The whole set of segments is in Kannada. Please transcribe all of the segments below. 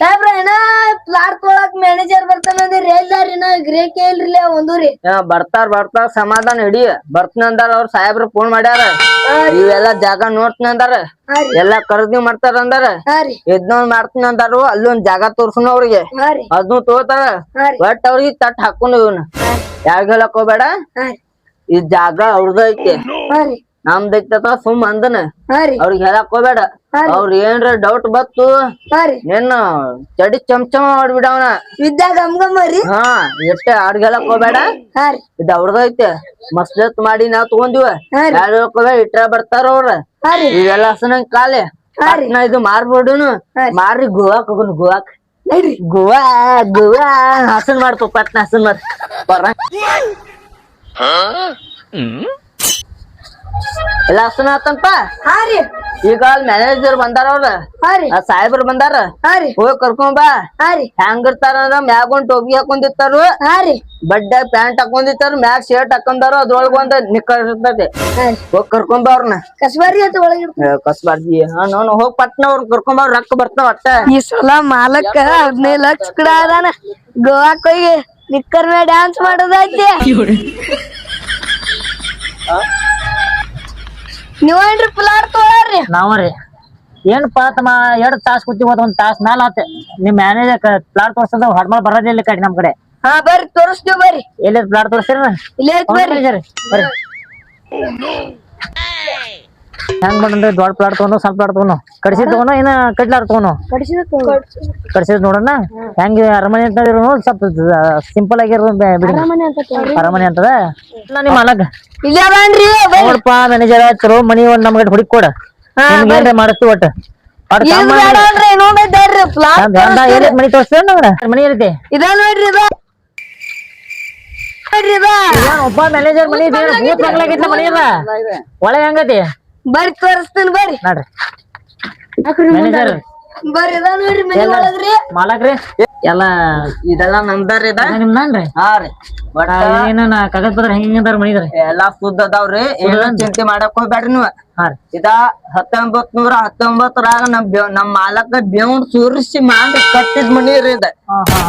ಸಾಹೇಬ್ರ ಏನ ಪ್ಲಾಟ್ ತೊಳಕ್ ಮ್ಯಾನೇಜರ್ ಬರ್ತಾನಂದ್ರಿ ಎಲ್ಲಾರಿ ನಾ ಗ್ರೇಕೆ ಇಲ್ರಿ ರೀ ರೀ. ಏ, ಬರ್ತಾರ ಬರ್ತಾರ ಸಮಾಧಾನ ಹಿಡಿ ಬರ್ತಾರ ಅವ್ರ ಸಾಹೇಬ್ರ ಫೋನ್ ಮಾಡ್ಯಾರ. ಇವೆಲ್ಲಾ ಜಾಗ ನೋಡ್ತಾರ ಹಾ ಎಲ್ಲಾ ಖರೀದಿ ಮಾಡ್ತಾರ ಅಂದಾರ. ಹಾ ಇದ್ನೊಂದ್ ಮಾಡ್ತೀನಿ ಅಂದಾರು ಅಲ್ಲೊಂದ್ ಜಾಗ ತೋರ್ಸನು ಅವ್ರಿಗೆ. ಹಾ ಅದ್ನು ತಗೋತಾರ ಬಟ್ ಒಟ್ ಅವ್ರಿಗೆ ತಟ್ ಹಾಕೊಂಡು ಇವನ. ಯಾರಿಗ್ ಹೇಳಕ್ ಹೋಗ್ಬೇಡ? ಈ ಜಾಗ ಅವ್ರದ ಐತಿ. ಹಾ ರೀ ನಮ್ದೈತ ಸುಮ್ ಅಂದನ. ಹಾ ರೀ. ಅವ್ರಿಗೆ ಹೇಳಕ್ ಹೋಗ್ಬೇಡ. ಹಾ ರೀ. ಅವ್ರ ಏನ್ರ ಡೌಟ್ ಬತ್ತು ಹಾ ರೀ. ನಿನ್ನ ಚಡಿ ಚಮಚಮ ಮಾಡ್ಬಿಡವನ. ವಿದ್ಯಾ ಗಮ್ ಗಮ್ ರೀ. ಹಾ ಎಷ್ಟೇ ಅವ್ರಿಗೆ ಹೇಳಕ್ ಹೋಗ್ಬೇಡ. ಹಾ ರೀ. ಇದ್ ಅವ್ರದೈತೆ ಮಸ್ಲತ್ ಮಾಡಿ ನಾವ್ ತಗೊಂಡಿವ. ಹಾ ರೀ. ಯಾರು ಹೋಗ್ಬೇಡ ಇಟ್ರ ಬರ್ತಾರ ಅವ್ರ. ಹಾ ರೀ. ಇವೆಲ್ಲ ಹಸನಂಗ್ ಕಾಲೆ. ಹಾ ರೀ. ಪಟ್ನ ಇದು ಮಾರ್ಬಿಡುನು. ಹಾ ರೀ. ಮಾರಿ ಗೋವಾಕ್ ಹೋಗುನು ಗೋವಾಕ್. ನಡ್ರಿ ಗೋವಾ ಗೋವಾ. ಹಸನ್ ಮಾಡ್ತು ಪಟ್ನ ಹಸನ್ ಮಾಡ್ ಬರ. ಎಲ್ಲ ಹಾ ರೀ. ಈಗ ಅಲ್ಲಿ ಮ್ಯಾನೇಜರ್ ಬಂದಾರ ಅವ್ರ. ಹಾ ರೀ. ಆ ಸಾಹೇಬ್ರು ಬಂದಾರ? ಹಾ ರೀ. ಹೋಗಿ ಕರ್ಕೊಂಡ್ ಬಾ. ಹಾ ರೀ. ಹೆಂಗಿರ್ತಾರ ಅಂದ್ರ ಮ್ಯಾಗ ಒಂದ್ ಟೋಪಿ ಹಾಕೊಂಡಿರ್ತಾರು. ಹಾ ರೀ. ಬಡ್ಡೆ ಪ್ಯಾಂಟ್ ಹಾಕೊಂಡಿರ್ತಾರ ಮ್ಯಾಗ ಶರ್ಟ್ ಹಾಕೊಂಡಾರ ಅದ್ರೊಳಗ ಒಂದ್ ನಿಕ್ಕರ್ ಇರ್ತೈತಿ ಹಾ ರೀ. ಹೋಗಿ ಕರ್ಕೊಂಡ್ ಬಾ ಅವ್ರನ್ನ ಕಸ್ಬಾರಿ ಅಂತ ಒಳಗಿಡ್ತ ಕಸ್ಬಾರ್ಜಿ ನಾನು ಹೋಗ್ ಪಟ್ನ ಅವ್ರ ಕರ್ಕೊಂಡ್ ಬಾ ರೊಕ್ಕ ಬರ್ತಾವ ಅಟ್ಟ. ಈ ಸಲ ಮಾಲಕ್ಕ ಹದಿನೈದು ಲಕ್ಷ ಕೂಡ ಅದಾನ. ಗೋವಾಕ್ ಹೋಗಿ ನಿಕ್ಕರ್ ಮೇಲೆ ಡ್ಯಾನ್ಸ್ ಮಾಡೋದೈತಿ ನೀವೇನ್ರಿ ಪ್ಲಾಟ್ ತೊಗೊಳ್ರಿ ನಾವ್ರಿ. ಏನಪ್ಪಾ ತಮ್ಮ ಎರಡ್ ತಾಸ್ ಕೂತಿವ್ ಒಂದ್ ತಾಸ್ ಮ್ಯಾಲ ಆತ. ನಿಮ್ ಮ್ಯಾನೇಜರ್ ಪ್ಲಾಟ್ ತೋರ್ಸದ ಹೊಡ್ಮಾಲ್ ಬರೋದಿಲ್ಲ ಕಡೆ ನಮ್ ಕಡೆ. ಹಾ ಬರ್ರಿ ತೋರಿಸ್ತೀವಿ ಬರ್ರಿ. ಎಲ್ಲಿ ಪ್ಲಾಟ್ ತೋರ್ಸಿರ ಇಲ್ಲೇ ಐತ್ ಬರ್ರಿ. ಬರ್ರಿ. ಹೆಂಗ್ ಬಂದ್ರೆ ದೊಡ್ಡ ಪ್ಲಾಟ್ ತಗೊಂಡು ಸಣ್ಣ ಪ್ಲಾಟ್ ತಗೊಂಡು. ಕಡಿಸಿದ್ ತಗೊಂಡು ಏನ ಕಟ್ಲಾರ ತಗೊಂಡು. ಕಡಿಸಿದ ನೋಡೋಣ ಹೆಂಗ್ ಅರಮನೆ ಅಂತ ಇರೋ ಸ್ವಲ್ಪ ಸಿಂಪಲ್ ಆಗಿರೋ ಬಿಡಿ. ಅರಮನೆ ಅಂತದ? ಇಲ್ಲ ನಿಮ್ ಮಾಲಕ್ ಇಲ್ಲೇ ಬನ್ರಿ ಬರ್ರಿ ನೋಡಪ್ಪ ಮ್ಯಾನೇಜರ್ ಆಯ್ತು ಮನಿ ಒಂದ್ ನಮ್ಗೆ ಹುಡುಕ್ ಕೊಡ ಏನ್ರ ಮಾಡಿಸ್ತು ಒಟ್ಟ. ಮನಿ ತೋರಿಸ್ತೇವೆ ನಾವ್ರ ಮನಿ ಇರುತ್ತೆ ಇದ ನೋಡ್ರಿ ಒಬ್ಬ ಮ್ಯಾನೇಜರ್ ಮನಿ ಒಳಗೆ ಹೆಂಗತಿ ಬರ್ರಿ ತೋರಿಸ್ತೇನೆ ಬರ್ರಿ. ನೋಡ್ರಿ. ಮ್ಯಾನೇಜರ್ ಬರ್ರಿ. ಇದ ನೋಡ್ರಿ ಮನಿ ಒಳಗ್ರಿ. ಮಾಲಕ್ರಿ? ಎಲ್ಲ ಇದೆಲ್ಲ ನಮ್ದಾರ ಇದ? ನಿಮ್ದನ್ರಿ ಹಾ ರೀ. ಒಟ್ಟ ಏನ ಕಾಗದ ಪತ್ರ ಹೆಂಗ್ ಹೆಂಗದಾರ ಮನಿದ್ರಿ ಎಲ್ಲಾ ಸುದ್ದ ಅದಾವ್ರಿ. ಏನು ಚಿಂತೆ ಮಾಡಕ್ ಹೋಗ್ಬೇಡ್ರಿ ನೀವು. ಹಾ ರೀ. ಇದ ಹತ್ತೊಂಬತ್ ನೂರ ಹತ್ತೊಂಬತ್ತರಾಗ ನಮ್ ಬೇವ್- ನಮ್ ಮಾಲಕ ಬೇವ್ ಸುರಿಸಿ ಮಾಡಿ ಕಟ್ಟಿದ್ ಮನಿ ರೀ ಇದ ಹಾ ಹಾ.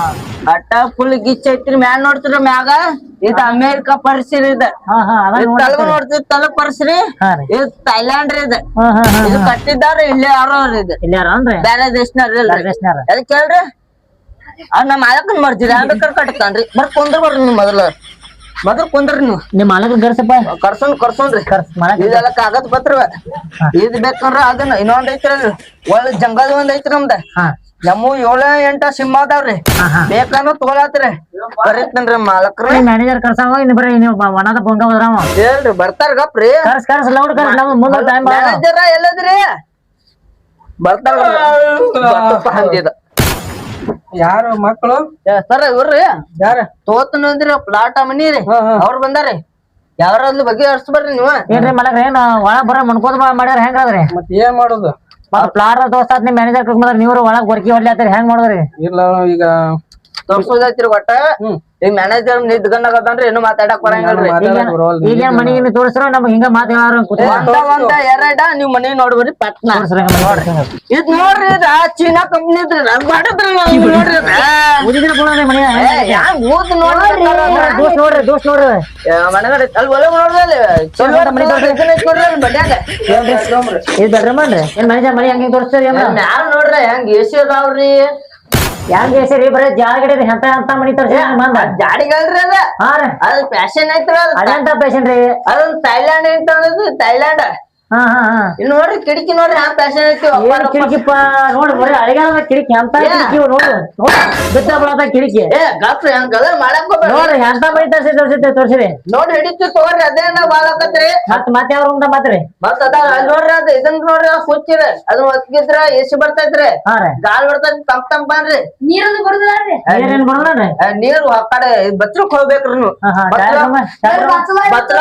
ಅಟ್ಟ ಫುಲ್ ಗಿಚ್ ಐತ್ರಿ ಮ್ಯಾಲ್ ನೋಡ್ತೀರ ಮ್ಯಾಗ? ಇದ ಅಮೇರಿಕಾ ಪರಿಸಿರಿ ಇದ. ಅದ ತಲಗ ನೋಡ್ತಿರ್ ತಲಗ ಪರ್ಸ್ರಿ? ಇದು ಥೈಲ್ಯಾಂಡ್ ರೀ ಇದ ಇದು ಕಟ್ಟಿದ್ದಾರ ಇಲ್ಲೇ ಯಾರೋ ಇದು ಬ್ಯಾರೆ ದೇಶನಾರ ಅದಕ್ಕೆ ಕೇಳ್ರಿ? ಅದ್ ನಮ್ ಮಾಲಕನ್ ಮರ್ಜಿರಿ ಬೇಕಾದ್ರೆ ಕಟ್ತಾನ್ರಿ. ಬರ್ ಕುಂದ್ರ ಬರ್ರಿ ನೀವು ಮೊದಲ. ಮೊದಲ್ ಕುಂದ್ರಿ ನೀವು. ನಿಮ್ ಮಾಲಕ ಗರ್ಸಪ್ಪ ಕರ್ಸೊಂಡ್ ಕರ್ಸೊಂಡ್ರಿ ಇದೆಲ್ಲ ಕಾಗದ ಪತ್ರ ಇದ್ ಬೇಕಂದ್ರ ಅದನ್ನ ಇನ್ನೊಂದ್ ಐತ್ರಿ ಅದು. ಒಳ್ಳೆ ಜಂಗಲ್ ಒಂದ್ ಐತ್ರಿ ನಮ್ದ. ನಮ್ಮ ಏಳ ಎಂಟ ಸಿಮ್ ಅದಾವ್ರಿ. ಬೇಕನ್ನು ತಗೊಳತ್ರಿ. ಬರೀತೇನ್ರಿ ಮಾಲಕ್ರಿ. ಮ್ಯಾನೇಜರ್ ಕರ್ಸಾವ ಇನ್ನು ಬರೀ ನೀವು ಒಣದ ಬಂಗ ಹೋದ್ರಾವ ಹೇಳ್ರಿ ಬರ್ತಾರ ಗಪ್ರಿ. ಕರ್ಸ್ ಕರ್ಸ್ ಲೌಡ್ ಕರ್ಸ್ ನಮ್ ಮುಂದೆ ಟೈಮ್ ಮ್ಯಾನೇಜರ ಎಲ್ಲದ್ರಿ? ಬರ್ತಾರ ಹಂದಿದ. ಯಾರು ಮಕ್ಕಳು? ಸರ್ ಇವ್ರಿ ಯಾರ? ತೋತನಂದ್ರಿ ಪ್ಲಾಟ ಮನಿ ರೀ. ಅವ್ರ ಬಂದಾರಿ. ಯಾರಾದ್ರೂ ಬಗ್ಗೆ ಹರ್ಸ್ಬರ್ರಿ ನೀವ್. ಏನ್ರಿ ಮಲಕ್ರ ಏನ್ ಒಳ ಬರ ಮನ್ಕೋದ್ ಮಾಡ್ಯಾರ ಹೆಂಗಾದ್ರಿ? ಮತ್ ಏನ್ ಮಾಡೋದು? ಮತ್ ಪ್ಲಾಟ್ ದೋಸ್ತ ನಿಮ್ ಮ್ಯಾನೇಜರ್ ಕರ್ಕೊಂಡ್ ನೀವ್ರು ಒಳಗ್ ವರ್ಕಿ ಹೊಡ್ಲಿ ಹೆಂಗ್ ಮಾಡಿದ್ರಿ? ಇಲ್ಲ ಈಗ ತೋರ್ಸೋದೈತ್ರಿ ಒಟ್ಟ. ಹ್ಮ್. ಈಗ ಮ್ಯಾನೇಜರ್ ನಿದ್ಗಣ್ಣಗದನ್ರಿ ಏನು ಮಾತಾಡಕ್ ಬರಂಗಿಲ್ರಿ. ಈಗ ಮನಿ ಗಿನಿ ತೋರಿಸ್ರ ನಮ್ಗ್ ಹಿಂಗ ಮಾತ್ ಒಂದ ಒಂದ ಎರಡ ನೀವ್ ಮನಿ ನೋಡ್ಬರಿ ಪಟ್ನ. ಇದ್ ನೋಡ್ರಿ ಇದ ಚೀನಾ ಕಂಪ್ನಿ ಇದ್ರಿ ಅದ್ ಮಾಡದ್ರಿ ನೋಡ್ರಿ ಊದ್ ನೋಡ್ರಿ ದೋಸ್ ನೋಡ್ರಿ ದೋಸ್ ನೋಡ್ರಿ. ಮನೆಗಡೆ ಅಲ್ಲಿ ಒಳಗ್ ನೋಡ್ರಿ ಅಲ್ಲಿ ಚಲೋ ಮನಿ ನೋಡ್ರಿ ನೋಡ್ರಿ ಇದು ಬೆಡ್ರೂಮ್ ಏನ್ ಮ್ಯಾನೇಜರ್ ಮನಿ ಹಂಗೆ ತೋರಿಸ್ತೀರಿ ಯಾರು ನೋಡ್ರಿ ಹೆಂಗ್ ಎಸಿ ಅದಾವ್ರಿ? ಯಾಕೆ ಹೆಸರಿ ಬರೀ ಜಾಗಡಿ ಎಂತ ಅಂತ ಮನಿ ತೋರಿಸಿ ಮಂದ ಜಾಡಿಗಲ್ರಿ ಅದ ಹಾ ರೀ. ಅದ್ ಫ್ಯಾಷನ್ ಐತ್ರಿ ಅದ್. ಅದಂತ ಫ್ಯಾಷನ್ ರೀ? ಅದೊಂದು ಥೈಲ್ಯಾಂಡ್ ಅಂತ ಅನ್ನೋದು ಥೈಲ್ಯಾಂಡ್ ಹಾ ಹಾ ಹಾ. ಇಲ್ಲಿ ನೋಡ್ರಿ ಕಿಟಕಿ ನೋಡ್ರಿ ಆ ಫ್ಯಾಷನ್ ಐತಿ ಒಬ್ಬ ಏನ್ ಕಿಟಕಿಪ್ಪ? ನೋಡ್ರಿ ಬರೀ ಅಳಿಗಾಲ ಕಿಟಕಿ ಎಂತ ಕಿಟಕಿ ನೋಡ್ರಿ ನೋಡ್ರಿ ಬಿತ್ತ ಕಿಟಕಿ. ಏ ಮಾಡಕ್ ಹೋಗ್ಬೇಡ್ರಿ. ನೋಡ್ರಿ ಎಂತ ಬೈ ತರ್ಸಿ ತೋರಿಸಿ ತೋರ್ಸಿರಿ. ನೋಡಿ ಹಿಡಿತು ತಗೋರಿ ಅದೇನ ಬಾಳ ಆಕತ್ರಿ. ಮತ್ ಮತ್ತೆ ಅವ್ರ ರೂಮ್ ಮಾತ್ರಿ? ಮತ್ತ ಅದ ಅಲ್ಲಿ ನೋಡ್ರಿ ಅದ ಇದನ್ ನೋಡ್ರಿ ಇದೆ ಅದನ್ನ ಒತ್ತಿದ್ರ ಎಸಿ ಬರ್ತೈತ್ರಿ. ಹಾ ರೀ. ಗಾಳಿ ಬರ್ತೈತಿ ತಂಪ್ ತಂಪ್ ಬನ್ರಿ. ನೀರನ್ನು ಬರುದಿಲ್ರಿ ನೀರೇನ್ ನೀರು ಆ ಕಡೆ ಬಚ್ಚಲಕ್ ಹೋಗ್ಬೇಕ್ರಿ ನೀವು. ಬಚ್ಚಲ. ಬಚ್ಚಲ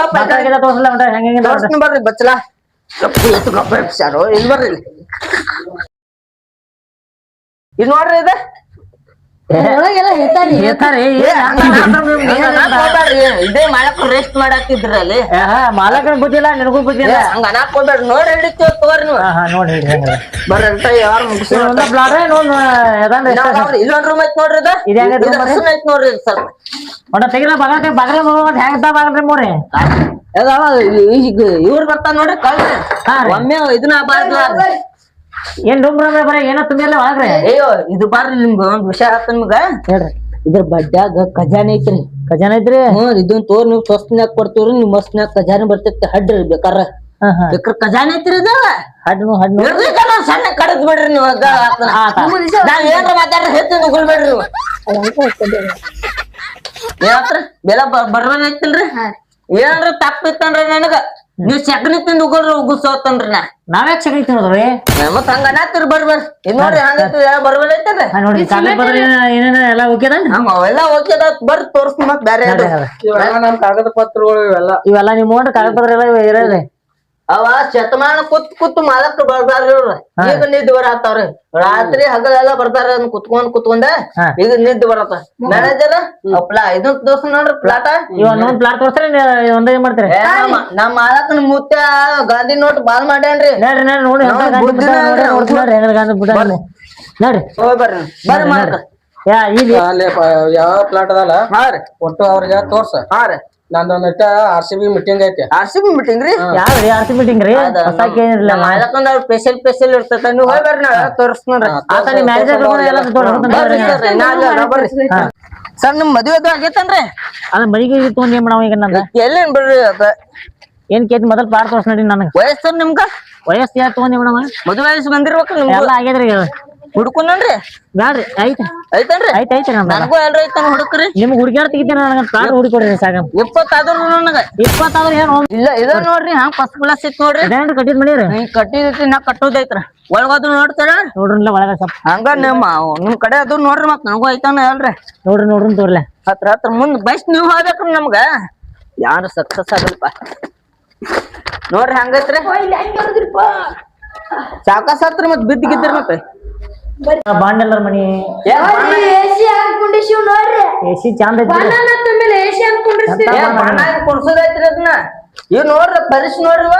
ಹೆಂಗೆ ಹೆಂಗೆ ಬರ್ರಿ ಬಚ್ಚಲ. ಗಪ್ಪು ಎಬ್ಸ್ಯಾರು ಇಲ್ಲಿ ಬರ್ರಿ ಇಲ್ಲಿ. ನೋಡ್ರಿ ಇದು ಇದೇ ಮಾಡಕ್ ರೆಸ್ಟ್ ಮಾಡಾತಿದ್ರಿ ಅಲ್ಲಿ ಮಾಲಕನ ಬುದ್ಧಿಲ್ಲ ನಿನಗೂ ಬುದ್ಧಿಲ್ಲ ಹಂಗ ಅನಾಕ್ ಹೋಗ್ಬೇಡ್ರಿ. ನೋಡಿ ಹಿಡಿತೀವಿ ತಗೋರಿ ನೀವು. ನೋಡಿ ಹೆಂಗದ ಬರ್ರಿ ಯಾರು ಇಲ್ಲೊಂದ್ ರೂಮ್ ಐತ್ ನೋಡ್ರಿ ಐತ್ ನೋಡ್ರಿ? ಸ್ವಲ್ಪ. ಒಟ್ಟ ತೆಗಿಲ ಬಗಲ್ ಬಗಲ್ ಹೆಂಗ್ ಬಾಗಲ್ರಿ ಮೂರಿ? ಇವ್ರು ಬರ್ತಾರ ನೋಡ್ರಿ ಕಳ್ರಿ. ಹಾ ಒಮ್ಮೆ ಇದನ್ನ ಬಾರ್ದು. ಏನ್ ರೂಮ್ ಬರ ಏನ ಏನೋ ತುಂಬಿಲ್ಲ ಒಳಗ್ರೆ? ಅಯ್ಯೋ ಇದು ಬಾರ್ರಿ ನಿಮ್ಗ ಒಂದ್ ವಿಷಯ ಆತ ನಿಮ್ಗ. ಹೇಳ್ರಿ. ಇದ್ರ ಬಡ್ಡ್ಯಾಗ ಖಜಾನೆ ಐತ್ರಿ. ಖಜಾನೆ ಐತ್ರಿ? ಹ್ಮ್ ಇದನ್ ತೋರ್ ನೀವ್ ಸ್ವಸ್ತನ್ಯಾಗ ಕೊಡ್ತೀವ್ರಿ ನಿಮ್ ಮಸ್ನ್ಯಾಗ ಖಜಾನೆ ಬರ್ತೈತಿ ಹಡ್ರಿ ಬೇಕಾರ. ಖಜಾನೆ ಐತ್ರಿ ಇದ? ಹಣ್ಣು ಹಣ್ಣು ಸಣ್ಣ ಕಡದ್ ಬಿಡ್ರಿ ನೀವು ಅದ. ನಾವ್ ಏನ್ರ ಮಾತಾಡ್ರಿ ಹೆಚ್ಚು ನುಗ್ಗಳ್ಬೇಡ್ರಿ ನೀವು. ಏನತ್ರ ಬೆಲ ಬರ್ಬನ್ ಐತಿಲ್ರಿ? ಏನ್ರ ತಪ್ಪಿತ್ತನ್ರಿ ನನಗ? ನೀವ್ ಸಗಣಿ ತಿಂದು ಉಗುಳ್ರಿ ಉಗುಸೋತನ್ರಿ ನಾ ನಾವ್ಯಾಕ್ ಸಗಣಿ ತಿನ್ನೋದ್ರಿ? ಮತ್ತ ಹಂಗ ಅನ್ನತ್ತೀರಿ ಬರ್ಬರ್. ಇದ್ ನೋಡ್ರಿ ಹಂಗೈತಿ ಬರ್ಬನ್ ಐತಲ್ರಿ ಹಾ ನೋಡಿ ಕಾಗದ ಪತ್ರ ಏನೇನ ಎಲ್ಲ ಓಕೆದ? ಹಂಗ ಅವೆಲ್ಲ ಓಕೆ ಬರ್ರಿ ತೋರ್ಸ್ ಮತ್ ಬ್ಯಾರೆ ನಮ್ ಕಾಗದ ಪತ್ರಗಳು ಇವೆಲ್ಲ. ಇವೆಲ್ಲ ನಿಮ್ ಕಾಗದ ಪತ್ರ ಎಲ್ಲ ಇರೋದ್ರಿ ಅವ ಶತಮಾನ ಕುತ್ ಕುತ್ ಮಾಲಕ್ ಬರ್ತಾರ್ರಿ ಇವ್ರು. ಈಗ ನಿದ್ದೆ ಬರತ್ತಾವ್ರಿ. ರಾತ್ರಿ ಹಗಲೆಲ್ಲ ಬರ್ತಾರ ಅದ್ನ ಕುತ್ಕೊಂಡ್ ಕುತ್ಕೊಂಡ. ಈಗ ನಿದ್ದೆ ಬರತ್ತ. ಮ್ಯಾನೇಜರ್ ಪ್ಲಾ ಇದನ್ ದೋಸ್ತ ನೋಡ್ರಿ ಪ್ಲಾಟ? ಇವ ಒಂದ್ ಪ್ಲಾಟ್ ತೋರ್ಸ್ರಿ ಒಂದೇ ಏನ್ ಮಾಡ್ತೀರಿ? ನಮ್ಮ ಮಾಲಕನ ಮುತ್ಯ ಗಾಂಧಿ ನೋಟ್ ಬಾಲ್ ಮಾಡ್ಯಾನ್ರಿ. ನೋಡ್ರಿ ನೋಡಿ ನೋಡ್ರಿ, ಬರ್ರಿ ಬರ್ರಿ ಮಾಲಕ. ಯಾ ಇಲ್ಲಿ. ಯಾವ ಪ್ಲಾಟ್ ಅದಲ್ಲ? ಹಾ ರೀ. ಒಟ್ಟು ಅವ್ರಿಗೆ ತೋರ್ಸ. ಹಾ ರೀ. ನಂದೊಂದ್ ಆರ್ ಸಿ ಬಿ ಮೀಟಿಂಗ್ ಐತಿ. ಆರ್ ಸಿ ಬಿ ಮೀಟಿಂಗ್ ರೀ? ಯಾವ್ರಿ ಆರ್ ಮೀಟಿಂಗ್ ರೀ? ಸ್ಪೆಷಲ್ ಸ್ಪೆಷಲ್ ನೀವು ಹೋಗಿ ಬರ್ರಿ ಆತ ಮ್ಯಾನೇಜರ್ ಎಲ್ಲ ಸರ್, ನಿಮ್ ಮದ್ವೆ ಅದು ಆಗೈತನ್ರಿ? ಅದ ಮಳಿಗೆ ತಗೊಂಡ್ ಏನ್ ಮಾಡವ ಈಗ ನಂದ? ಎಲ್ಲಿನ್ ಬಿಡ್ರಿ ಅದ? ಏನ್ ಕೇತಿ ಮೊದಲ್ ಪ್ಲಾಟ್ ತೋರ್ಸ್ ನೋಡಿ ನನಗ. ವಯಸ್ಸು ನಿಮ್ಗ? ವಯಸ್ಸು ಯಾಕೆ ತಗೊಂಡ್ ಮೇಡಮ್ ಮದ್ವೆ ವಯಸ್ಸು ಬಂದಿರ್ಬೇಕು ನಿಮ್ಗೆ. ಎಲ್ಲ ಆಗ್ಯದ್ರಿ ಹುಡ್ಕೊಂಡ್ರಿ ಬ್ಯಾಡ್ರಿ ಐತಿ ಐತನ್ರಿ? ಐತಿ ಐತಿ ನಮ್ದ ನನಗೂ ಎಲ್ರಿ ಐತನ ಹುಡುಕ್ರಿ. ನಿಮ್ಗೆ ಹುಡುಗಿಯಾರ ತೆಗಿತೀನಿ ನನಗ ಪ್ಲಾಟ್ ಹುಡುಕೊಡ್ರಿ ಸಾಕ. ಇಪ್ಪತ್ತಾದ್ರು ನನಗ. ಇಪ್ಪತ್ತಾದ್ರು ಏನು ಇಲ್ಲ ಇದ ನೋಡ್ರಿ ಹಾ ಫಸ್ಟ್ ಕ್ಲಾಸ್ ಐತ್ ನೋಡ್ರಿ. ಇದೇನ್ರಿ ಕಟ್ಟಿದ್ ಮನಿರಿ ನೀ ಕಟ್ಟಿದೈತಿ ನಾ ಕಟ್ಟೋದೈತ್ರ. ಒಳಗಾದ್ರು ನೋಡ್ತಾರ? ನೋಡ್ರಿಲ್ಲ ಒಳಗ ಸ್ವಲ್ಪ. ಹಂಗ ನಿಮ್ಮ ನಿಮ್ ಕಡೆ ಅದು ನೋಡ್ರಿ ಮತ್ ನನಗೂ ಐತಾನ ಅಲ್ರಿ ನೋಡ್ರಿ ನೋಡ್ರಿ ತೋರ್ಲೆ. ಹತ್ರ ಹತ್ರ ಮುಂದ್ ಬಸ್ ನೀವು ಹೋಗ್ಬೇಕ್ರಿ ನಮ್ಗ. ಯಾರು ಸಕ್ಸಸ್ ಆಗಲ್ಪ ನೋಡ್ರಿ ಹಂಗೈತ್ರಿ. ಸಾಕಸ್ ಹತ್ರ ಮತ್ ಬಿದ್ದ ಗಿದ್ರಿ ಮತ್ತೆ. ಬಾಂಡ್ ಎಲ್ಲರ ಮನಿ. ಎಸಿ ಹಾಕೊಂಡಿಸಿವ್ ನೋಡ್ರಿ. ಎ ಸಿ ಚಂದ ಮೇಲೆ ಎಸಿ ಅದನ್ನ ಇವ್ ನೋಡ್ರಿ ಪರಿಸ್ ನೋಡ್ರಿ ಇವ.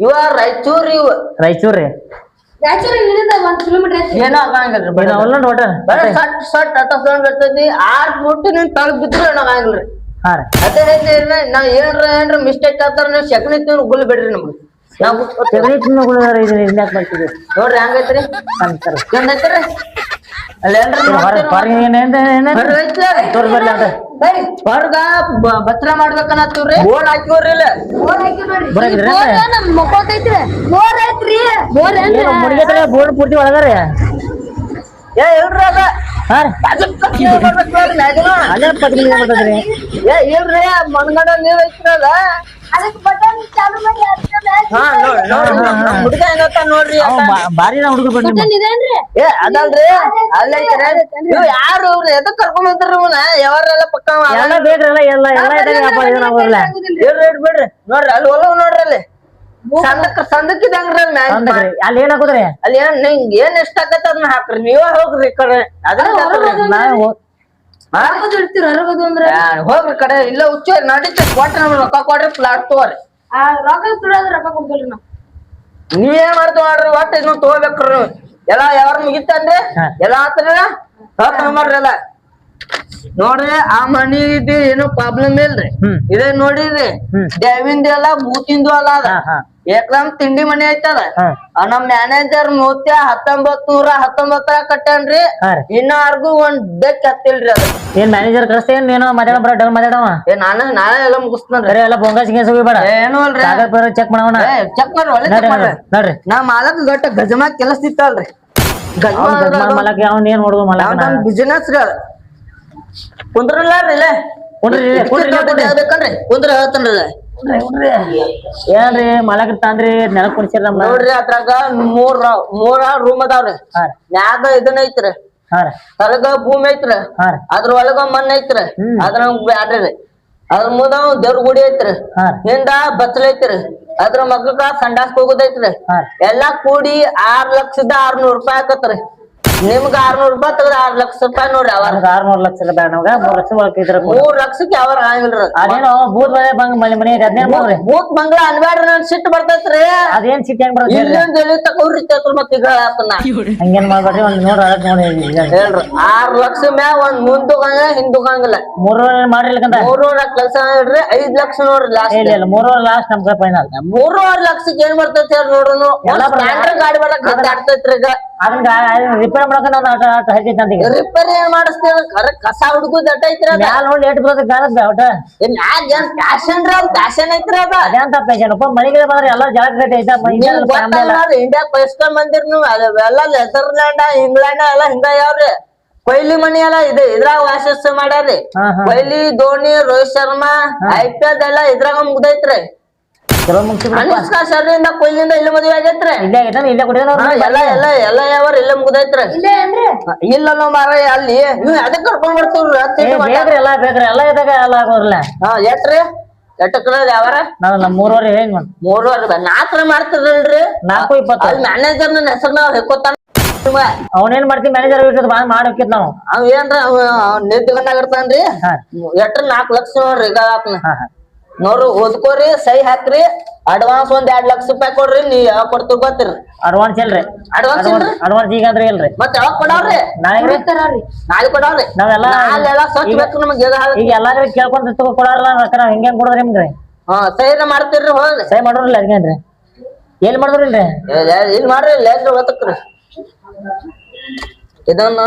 ಇವ ರಾಯಚೂರ್ ಇವ. ರಾಯಚೂರ್ ರೀ ರಾಯಚೂರು ಇಲ್ಲಿಂದ ಒಂದ್ ಕಿಲೋಮೀಟರ್ ಐತಿ ಏನೋ ಆಗಂಗಿಲ್ರಿ ಏನ್ ಅವಲ್ಲ ಬರೀ ಸಟ್ ಸಟ್ ಅಟ ಸೌಂಡ್ ಬರ್ತೈತಿ ಆರ್ ಫುಟ್ ನಿನ್ ತಳಗ್ ಬಿದ್ರು ಏನೋ ಆಗಂಗಿಲ್ರಿ. ಹಾ ರೀ. ಅದೇ ಹೇಳ್ತೀರಿ ನಾವ್ ಏನ್ರ ಏನ್ರ ಮಿಸ್ಟೇಕ್ ಆತಾರ ನೀವು ಸೆಕಂಡ್ ಗುಲ್ ಬಿಡ್ರಿ ನಮ್ಗೆ. ನಾವ್ ಸಗಣಿ ತಿನ್ನಗಳು ಇದನ್ನ ಇಲ್ಲಾಕ್ ಬರ್ತೀವಿ ನೋಡ್ರಿ ಹಂಗೈತ್ರಿ. ಅಂತಾರ ಚಂದ ಐತ್ರಿ ಅಲ್ಲಿ ಏನ್ರ ಹೊರಗೆ ಏನೇನ್ ತೋರ್ ಬರ್ಲಿ ಅಂತ ಹೊರ್ಗ ಬ- ಬಚ್ರ ಮಾಡ್ಬೇಕನ್ನತ್ತೀವ್ರಿ ಬೋರ್ಡ್ ಹಾಕಿವ್ರಿ ಇಲ್ಲ. ಬೋರ್ ಬೋರ್ ಪೂರ್ತಿ ಒಳಗಾರಿ. ಏ ಇಲ್ರಿ ಅದ. ಅಲ್ಲೇ. ಅಲ್ಲೇ ಏ ಇಲ್ರಿ ಮನ್ಗಡ ನೀವ್ ಐತ್ರಿ ಬಾರಿ ನಾ ಹುಡುಗ ಬಂದಿ ಏ ಅದಲ್ರಿ. ನೀವು ಯಾರು ಎದಕ್ ಕರ್ಕೊಂಡ್ ಇವ್ನ? ಯಾವಾರೆಲ್ಲ ಪಕ್ಕ? ಎಲ್ಲ ಬೇಕ್ರಲ್ಲ ಎಲ್ಲ ಬಿಡ್ರಿ. ನೋಡ್ರಿ ಅಲ್ಲಿ ನೋಡ್ರಿ ಅಲ್ಲಿ. ಸಂದಕ್ ಸಂದಕ್ ಇದಂಗ್ರಿ ಅಲ್ಲಿ ಏನ್ ಹಾಕುದ್ರಿ? ಅಲ್ಲಿ ಏನ್ ನಿಂಗ್ ಏನ್ ಇಷ್ಟ ಆಗತ್ತ ಅದನ್ನ ಹಾಕ್ರಿ. ನೀವ ಹೋಗ್ರಿ ಈ ಕಡೆ. ಅದನ್ನ ನಾ ಹೋ- ಹಾ? ಅಂದ್ರೆ ಹೋಗ್ರಿ ಕಡೆ ಇಲ್ಲ ಹುಚ್ಚ ನಡೀತ ಕೊಟ್ರಿ ನಮ್ಗೆ ರೊಕ್ಕ ಕೊಡ್ರಿ ಪ್ಲಾಟ್ ತಗೋರಿ ಆ ರೊಕ್ಕ ತುಳಿಯೋದು ರೊಕ್ಕ ಕೊಡ್ತೀರಿ ನಾವು ನೀವೇನ್ ಮಾಡ್ತೀವಿ ಮಾಡ್ರಿ ಒಟ್ಟ ಇದನ್ನ ತಗೋಬೇಕ್ರಿ ಎಲ್ಲ ಎಲ್ಲಾ ಯಾವಾರ ಮುಗಿತನ್ರಿ ಹಾ. ಎಲ್ಲಾ ಆತ್ರಿ ಮಾಡ್ರಿ ಎಲ್ಲ ನೋಡ್ರಿ ಆ ಮನಿದು ಏನು ಪ್ರಾಬ್ಲಮ್ ಇಲ್ರಿ. ಇದೇ ನೋಡಿರಿ ಹ್ಮ್. ದೇವಿಂದು ಅಲ್ಲ ಭೂತಿಂದು ಅಲ್ಲ ಅದ. ಏಕ್ದಮ್ ತಿಂಡಿ ಮನೆ ಐತದ? ಹಾ. ಆ ನಮ್ ಮ್ಯಾನೇಜರ್ ಮೂತ್ಯ ಹತ್ತೊಂಬತ್ ನೂರ ಹತ್ತೊಂಬತ್ತರ ಕಟ್ಟಾನ್ರಿ. ಹಾ ರೀ. ಇನ್ನಾರ್ಗು ಒಂದ್ ಬೆಕ್ ಹತ್ತಿಲ್ರಿ ಅದ. ಏನ್ ಮ್ಯಾನೇಜರ್ ಕಳಿಸ್ತೇ ನೀನು ಏನೋ ಮಾತಾಡ ಬರ ಡಲ್ ಮಾತಾಡವ? ಏ ನಾನ ನಾಳೆ ಎಲ್ಲ ಮುಗಿಸ್ತೇನ್ರಿ ಬರೀ ಎಲ್ಲ ಬೊಂಗಾಸ್ ಗಿಂಗಾಸ್ ಹೋಗ್ಬೇಡ ಏನು ಅಲ್ರಿ ಕಾಗದ ಪತ್ರ ಚೆಕ್ ಮಾಡವನ ಚೆಕ್ ಮಾಡ್ರಿ ಒಳ್ಳೆ ನೋಡ್ರಿ ಚೆಕ್ ಮಾಡ್ರಿ. ನೋಡ್ರಿ. ನಾ ಮಾಲಕ್ ಗಟ್ಟ ಗಜಮ ಕೆಲಸ ಇತ್ತಲ್ರಿ. ಅವ್ನ್ ಗಜ್ಮಾಲ್ ಮಲಕ್ ಅವ್ನ್ ಏನ್ ಮಾಡುದು ಮಲಕನ ಬಿಸಿನೆಸ್ ರೀ ಅದ. ಕುಂದ್ರಲ್ಲ ರೀ ಇಲ್ಲೇ. ಕುಂಡ್ರಿ ಇಲ್ಲೇ, ಕುಂಡ್ರಿ ಇಲ್ಲೇ, ಕುಂಡ್ರಿ. ಕುಂದ್ರ. ಹೇಳ್ತೇನ್ರಿ. ಏನ್ರಿ ಮಲಕ್ ತಂದ್ರಿ ನೆಲಕ್ ಕುಣಿಸಿರ ನಮ್ಮ ನೋಡ್ರಿ ಅದ್ರಾಗ ಮೂರ್ ಮೂರ ರೂಮ್ ಅದಾವ್ರಿ. ಮ್ಯಾಗ ಇದನ್ನ ಐತ್ರಿ. ಹೊರಗ ಭೂಮಿ ಐತ್ರಿ. ಅದ್ರ ಒಳಗ ಮಣ್ಣ ಐತ್ರಿ. ಅದ್ರ ಬ್ಯಾಡ್ರಿ ಅದ್ರ ಮುಂದ ದೇವ್ರ ಗುಡಿ ಐತ್ರಿ. ಹಿಂದ ಬಚ್ಚಲ ಐತ್ರಿ. ಅದ್ರ ಮಗ್ಗಕ್ಕ ಸಂಡಾಸ್ ಹೋಗೋದೈತ್ರಿ ಎಲ್ಲಾ ಕೂಡಿ ಆರ್ ಲಕ್ಷದ ಆರ್ನೂರ್ ರೂಪಾಯಿ ಆಕತ್ರಿ. ನಿಮ್ಗ ಆರ್ನೂರ್ ರೂಪಾಯಿ ತೆಗ್ದ ಆರ್ ಲಕ್ಷ ರೂಪಾಯಿ ನೋಡ್ರಿ ಅವ್ರ. ನಮ್ಗೆ ಆರ್ನೂರ್ ಲಕ್ಷ ಬೇಡ ನಮ್ಗ. ಮೂರ್ ಲಕ್ಷ ಒಳಗೆ ಇದ್ರ ಮೂರ್ ಲಕ್ಷಕ್ಕೆ ಅವ್ರ ಆಗಿಲ್ರಿ ಅದೇನೋ ಭೂತ್ ಮನೆ ಬಂಗ್ ಮನೆ ಮನೆ ಅದ್ನೇನ್ ಮಾಡ್ರಿ? ಭೂತ್ ಬಂಗ್ಲ ಅನ್ಬ್ಯಾಡ್ರಿ ನನ್ ಸಿಟ್ಟು ಬರ್ತೈತ್ರಿ. ಅದೇನ್ ಸಿಟ್ಟು ಹೆಂಗ್ ಬರ್ತೈತಿ ಇಲ್ಲೊಂದ್ ಎಲ್ಲಿ ತಕ ಉರಿತೈತ್ರಿ ಮತ್ ಈಗ ಹಂಗೇನ್ ಮಾಡ್ಬೇಡ್ರಿ ಒಂದ್ ನೂರ ನೋಡಿ ಹೇಳ್ರಿ ಆರ್ ಲಕ್ಷ ಮ್ಯಾಗ ಒಂದ್ ಮುಂದುಗಂಗ ಹಿಂದುಗಂಗಿಲ್ಲ ಮೂರು ಮಾಡಿರ್ಲಿಕ್ಕಂತ ಮೂರುವರೆ ಕೆಲಸ ಹೇಳ್ರಿ ಐದ್ ಲಕ್ಷ ನೋಡ್ರಿ ಲಾಸ್ಟ್ ಇಲ್ಲ ಇಲ್ಲ ಮೂರುವರೆ ಲಾಸ್ಟ್ ನಮ್ಗೆ ಫೈನಲ್ ಮೂರುವರೆ ಲಕ್ಷಕ್ಕೆ ಏನ್ ಬರ್ತೈತಿ ಹೇಳ್ರಿ ನೋಡ್ರಿ ಎಲ್ಲ ಗಾಡಿ ಬರಕ್ ಹತ್ತಾಡ್ತೈತ್ರಿ ಈಗ. ಅದನ್ನ ರಿಪೇರ್ ಮಾಡಕ ಆಟ ಆಟ ಅಂತ ರಿಪೇರಿ ಏನ್ ಮಾಡಿಸ್ತೀವಿ ಕರೆ ಕಸ ಹುಡುಗು ದಟ್ಟ ಐತ್ರಿ ಮ್ಯಾಲ ನೋಡಿ ಲೇಟ್ ಏ ಮ್ಯಾಗ ಏನ್ ಫ್ಯಾಷನ್ ರೀ ಫ್ಯಾಷನ್ ಐತ್ರಿ ಅದ. ಅದೇಂತ ಪೇಷನ್ ಮನೆಗೆ ಬಂದ್ರೆ ಎಲ್ಲಾ ಜಾಗ ರೇಟ್ ಐತಾ ಇಂಡಿಯಾ ಪೈಸ್ಕೊಂಡ್ ಬಂದಿರ್ ನೀವು. ಅವೆಲ್ಲ ನೆದರ್ಲ್ಯಾಂಡ್ ಇಂಗ್ಲೆಂಡ್ ಎಲ್ಲ ಹಿಂಗ ಯಾವ್ರಿ ಕೊಹ್ಲಿ ಮನಿ ಎಲ್ಲ ಇದೆ ಇದ್ರಾಗ ವಾಸಸ್ ಮಾಡ್ಯಾರಿ. Kohli Dhoni Rohit Sharma I P L ಎಲ್ಲ ಇದ್ರಾಗ ಮುಗ್ದೈತ್ರಿ. ಚಲೋ ಮುಗಿಸಿ ಅನುಷ್ಕಾ ಶರ್ಮಿಂದ ಕೊಹ್ಲಿಯಿಂದ ಇಲ್ಲ ಮದ್ವೆ ಆಗೈತ್ರಿ? ಇಲ್ಲೇ ಆಗೈತೆ ಇಲ್ಲೇ ಕುಡಿಯೋದು ಹಾ, ಎಲ್ಲ ಎಲ್ಲ ಎಲ್ಲ ಯಾವಾರ ಇಲ್ಲ ಮುಗ್ದೈತ್ರಿ? ಇಲ್ಲೇ ಅಂದ್ರೆ? ಇಲ್ಲ ನೋ ಮಾರ ಅಲ್ಲಿ. ನೀವು ಅದಕ್ಕೆ ಕರ್ಕೊಂಡ್ ಬರ್ತೀವ್ರಿ ಬೇಕ್ರಿ ಎಲ್ಲ ಬೇಕ್ರಿ ಎಲ್ಲ ಇದಾಗ ಎಲ್ಲ ಆಗೋದಿಲ್ಲ ಹಾ ಎಟ್ರಿ? ಎಟ್ಟಕ್ರ ಯಾವಾರ? ನಾನು ನಮ್ಮ ಮೂರುವರೆ ಹೇಳಿ man. ಮೂರುವರೆ ನಾಲ್ಕರ ಮಾಡ್ತಿರಲ್ರಿ ನಾಲ್ಕು ಇಪ್ಪತ್ತು. ಅಲ್ಲಿ ಮ್ಯಾನೇಜರ್ ನನ್ನ ಹೆಸರು ನಾವ್ ಹೆಕ್ಕೋತಾನ ಅವನೇನ್ ಮಾಡ್ತೀವಿ ಮ್ಯಾನೇಜರ್ ಇರ್ತದ ಬಾ ಮಾಡ್ಬೇಕಿತ್ ನಾವು. ಅವ್ ಏನ್ರ ನಿದ್ಗನಾಗಿರ್ತಾನ್ರಿ ಆಗಿರ್ತಾನ್ರಿ ಎಟ್ರ ನಾಲ್ಕು ಲಕ್ಷ ನೋಡ್ರಿ ಈಗ ನೋಡ್ರಿ ಓದ್ಕೋರಿ ಸಹಿ ಹಾಕ್ರಿ ಅಡ್ವಾನ್ಸ್ ಒಂದ್ ಎರಡ್ ಲಕ್ಷ ರೂಪಾಯಿ ಕೊಡ್ರಿ ನೀ ಯಾವಾಗ ಕೊಡ್ತೀರಿ ಗೊತ್ತಿರಿ ಅಡ್ವಾನ್ಸ್ ಇಲ್ರಿ. ಅಡ್ವಾನ್ಸ್ ಇಲ್ರಿ? ಅಡ್ವಾನ್ಸ್ ಈಗ ಅಂದ್ರೆ ಇಲ್ರಿ. ಮತ್ತೆ ಯಾವಾಗ ಕೊಡವ್ರಿ ನಾಳೆ ನಾಳೆ ಕೊಡವ್ರಿ ನಾವೆಲ್ಲ ನಾಳೆಲ್ಲ ಸ್ವಚ್ಛ ಬೇಕು ನಮಗೆ ಈಗ ಎಲ್ಲಾಗ್ರಿ ಕೇಳ್ಕೊಂಡ್ ಕೊಡಾರಲ್ಲ ನಾವ್ ಹಿಂಗೆ ಕೊಡೋದ್ರಿ ನಿಮ್ಗೆ ಹಾ ಸಹಿನ ಮಾಡ್ತೀರಿ ಹೋಗ್ರಿ. ಸೈ ಮಾಡೋರಿಲ್ಲ ಅದಕ್ಕೇನ್ರಿ ಏನ್ ಮಾಡಿದ್ರಿಲ್ರಿ ಇಲ್ಲಿ ಮಾಡ್ರಿ ಲೇಸ್ರಿ ಓದಕ್ರಿ ಇದನ್ನ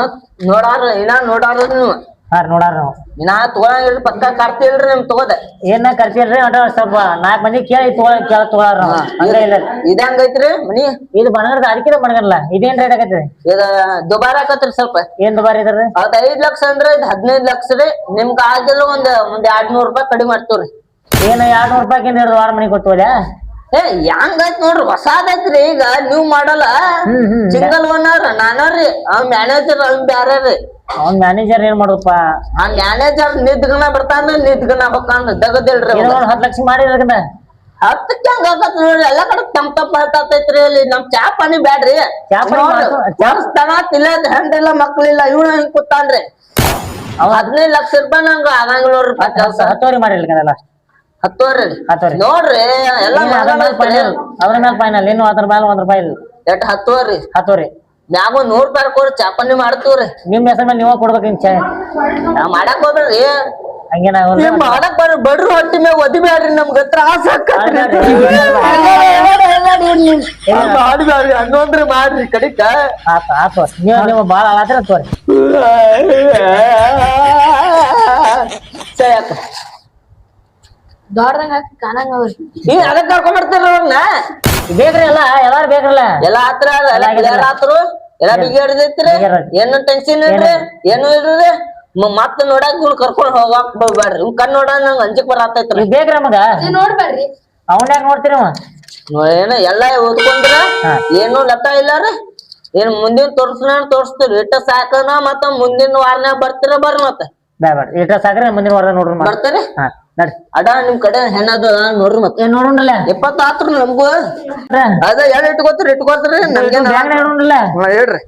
ನೋಡಾರ ಇನ್ನ ನೋಡಾರ ನೀವು. ಹಾ ರೀ ನೋಡಾರ ನಾವು. ಇನ್ನ ತಗೊಳಂಗಿಲ್ರಿ ಪಕ್ಕ ಕಾರ್ತಿಲ್ರಿ ನಿಮ್ ತಗೋದೆ. ಏನ ಖರ್ಚಿಲ್ರಿ ಅಟ ಸ್ವಲ್ಪ ನಾಲ್ಕು ಮಂದಿ ಕೇಳಿ ತಗೊಳ ಕೇಳ ತಗೊಳಾರ ನಾವು. ಹಂಗ ಇಲ್ಲ ಇದಂಗೈತ್ರಿ ಮನಿ? ಇದು ಬಣಗರ್ದ ಅದಕ್ಕಿಂತ ಬಣಗರ್ಲ ಇದೇನ್ ರೇಟ್ ಆಗೈತ್ರಿ? ಇದ ದುಬಾರ ಆಕತ್ರಿ ಸ್ವಲ್ಪ. ಏನ್ ದುಬಾರಿ ಇದ್ರಿ ಅದ್ ಐದ್ ಲಕ್ಷ ಅಂದ್ರೆ ಇದ್ ಹದಿನೈದ್ ಲಕ್ಷ ರೀ. ನಿಮ್ಗ ಆಗಿಲ್ಲ ಒಂದ್ ಒಂದ್ ಎರಡ್ ನೂರ್ ರೂಪಾಯಿ ಕಡಿಮೆ ಮಾಡ್ತೀವ್ರಿ. ಏನ್ ಎರಡ್ ನೂರ್ ರೂಪಾಯಿ ವಾರ ಮನಿ ಕೊಟ್ಟು ಏ ಹೆಂಗೈತ್ ನೋಡ್ರಿ ಹೊಸಾದೈತ್ರಿ ಈಗ ನೀವ್ ಮಾಡಲ್ಲ. ಸಿಂಗಲ್ ಓನರ್ ನಾನರಿ ಅವ್ನ್ ಮ್ಯಾನೇಜರ್ ಅವ್ನ್ ಬ್ಯಾರೆ ರೀ. ಅವ್ನ್ ಮ್ಯಾನೇಜರ್ ಏನ್ ಮಾಡೋದಪ್ಪ ಆ ಮ್ಯಾನೇಜರ್ ನಿದ್ಗನ ಬರ್ತಾನ ನಿದ್ಗನ ಬೇಕಂದ್ರ ದಗದಿಲ್ರಿ ಹತ್ ಲಕ್ಷ ಮಾಡಿ ಹತ್ತಕ್ಕೆ ಹಂಗ ಆಗತ್ ನೋಡ್ರಿ ಎಲ್ಲಾ ಕಡೆ ತಮ್ ತಪ್ಪ ಹತ್ತೈತ್ರಿ ಇಲ್ಲಿ ನಮ್ ಚಾ ಪಾನಿ ಬ್ಯಾಡ್ರಿ. ವರ್ಷತನ ತಿಲ್ಲದ ಹೆಂಡಿಲ್ಲ ಮಕ್ಳಿಲ್ಲ ಇವ್ನ ಹಿಂಗ್ ಕೂತಾನ್ರಿ? ಅವ ಹದಿನೈದ್ ಲಕ್ಷ ರೂಪಾಯಿ ನಂಗ ಆಗಂಗಿಲ್ಲ ನೋಡ್ರಿ ಹತ್ತುವರೆ ಮಾಡಿಲ್ಲ ಹತ್ತುವರಿ ಹತ್ತೋರಿ ನೋಡ್ರಿ ಎಲ್ಲಾ ಅದ್ರ ಮೇಲೆ ಫೈನಲ್ ಅದ್ರ ಮೇಲೆ ಫೈನಲ್ ಇನ್ನು ಅದ್ರ ಮೇಲೆ ಒಂದ್ ರೂಪಾಯಿ ಇಲ್ಲ ಎಟ್ ಹತ್ತೋರಿ ಹತ್ತುವರೆ ಮ್ಯಾಗ ಒಂದ್ ನೂರ್ ರೂಪಾಯಿ ಕೊಡ್ರಿ ಚಾಪನಿ ಮಾಡ್ತೀವ್ರಿ ನಿಮ್ ಹೆಸರು ಮೇಲೆ ನೀವ ಕೊಡ್ಬೇಕು ಹಿಂಗ್ ಚಾ ನಾ ಮಾಡಕ್ ಹೋಗ್ಬೇಡ್ರಿ ಹಂಗೇನ ನೀವ್ ಮಾಡಕ್ ಬರ್ರಿ ಬಡ್ರಿ ಹೊಟ್ಟಿ ಮ್ಯಾಗ ಒದಿಬ್ಯಾಡ್ರಿ ನಮ್ಗ ತ್ರಾಸ ಆಕತ್ರಿ ಮಾಡ್ಬ್ಯಾಡ್ರಿ ಹಂಗಂದ್ರಿ ಮಾಡ್ರಿ ಕಡಿಕ ಆತ ಆತು ನೀವು ನೀವು ಬಾಳ ಆತರ ತೋರಿ ಸಾಕ ದೊಡ್ಡದಂಗ ಹಾಕಿ ಕಾಣಂಗ ಅವ್ರಿ. ಈ ಅದಕ್ಕೆ ಕರ್ಕೊಂಡ್ ಬರ್ತೀರ ಅವ್ರನ್ನ ಬೇಕ್ರಿ ಎಲ್ಲ ಎಲ್ಲಾರು ಬೇಕ್ರಲ್ಲ? ಎಲ್ಲ ಹತ್ರ ಎಲ್ಲ ಎಲ್ಲ ಆತ್ರು. ಎಲ್ಲ ಬಿಗಿಡ್ದೈತ್ರಿ. ಬಿಗಿಯಾರೈತಿ. ಏನು ಟೆನ್ಷನ್ ಇಲ್ರಿ. ಏನು ಇಲ್ರಿ. ಮತ್ತ ನೋಡಕ್ ಇವ್ನ ಕರ್ಕೊಂಡ್ ಹೋಗಾಕ್ ಬರ್ಬೇಡ್ರಿ ಇವ್ ಕಣ್ ನೋಡ ನಂಗ್ ಅಂಜಿಕ್ ಬರತೈತ್ರಿ. ನೀವು ಬೇಕ್ರಿ ಮಗ ನೋಡ್ಬೇಡ್ರಿ ಅವನ್ ಯಾಕೆ ನೋಡ್ತೀರಿ ಅವ? ಏನ ಎಲ್ಲಾ ಓದ್ಕೊಂಡ್ರ. ಏನು ಲೆಕ್ಕ ಇಲ್ಲ ರೀ ಏನ್ ಮುಂದಿನ ತೋರ್ಸ್ನ ತೋರ್ಸ್ತೀರಿ ಇಟ್ಟ ಸಾಕನ ಮತ್ತ ಮುಂದಿನ ವಾರನ್ಯಾಗ ಬರ್ತೀರ ಬರ್ರಿ ಮತ್ತ. ಬೇಡ ಸಾಕ್ರಿ ಮುಂದಿನ ವಾರ ನೋಡ್ರಿ. ಬರ್ತೀರಿ? ಅಡ ನಿಮ್ ಕಡೆ ಹೆಣ್ಣದ ನೋಡ್ರಿ ಮತ್ತೆ ಏನ್ ಎಪ್ಪತ್ತು ಇಪ್ಪತ್ತಾತ್ರಿ ನಮ್ಗೂ. ಅದ ಎರಡು ಇಟ್ಕೋತ್ರಿ ಇಟ್ಕೋತ್ರಿ ನಮ್ಗೆ ನೋಡೋಣಲ್ಲ ಹೇಳ್ರಿ.